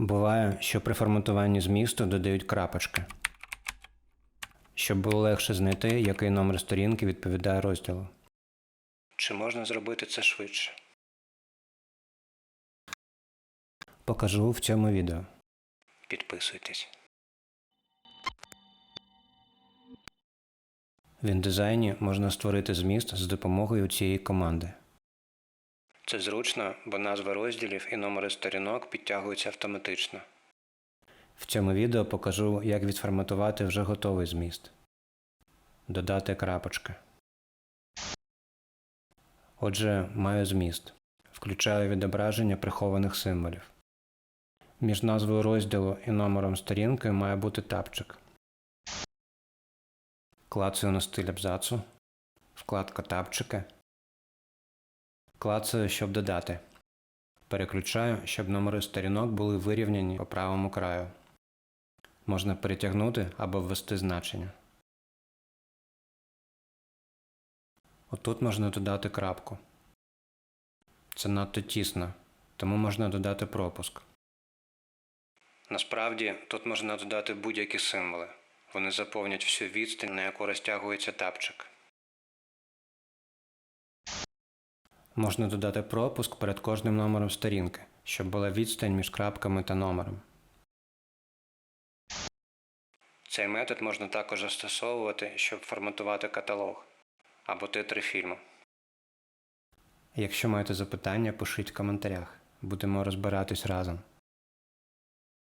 Буває, що при форматуванні змісту додають крапочки, щоб було легше знайти, який номер сторінки відповідає розділу. Чи можна зробити це швидше? Покажу в цьому відео. Підписуйтесь. В індизайні можна створити зміст з допомогою цієї команди. Це зручно, бо назви розділів і номери сторінок підтягуються автоматично. В цьому відео покажу, як відформатувати вже готовий зміст. Додати крапочки. Отже, маю зміст. Включаю відображення прихованих символів. Між назвою розділу і номером сторінки має бути тапчик. Клацаю на стиль абзацу. Вкладка тапчики. Клацаю, щоб додати. Переключаю, щоб номери сторінок були вирівняні по правому краю. Можна перетягнути або ввести значення. Отут можна додати крапку. Це надто тісно, тому можна додати пропуск. Насправді тут можна додати будь-які символи. Вони заповнять всю відстань, на яку розтягується тапчик. Можна додати пропуск перед кожним номером сторінки, щоб була відстань між крапками та номером. Цей метод можна також застосовувати, щоб форматувати каталог або титри фільму. Якщо маєте запитання, пишіть в коментарях. Будемо розбиратись разом.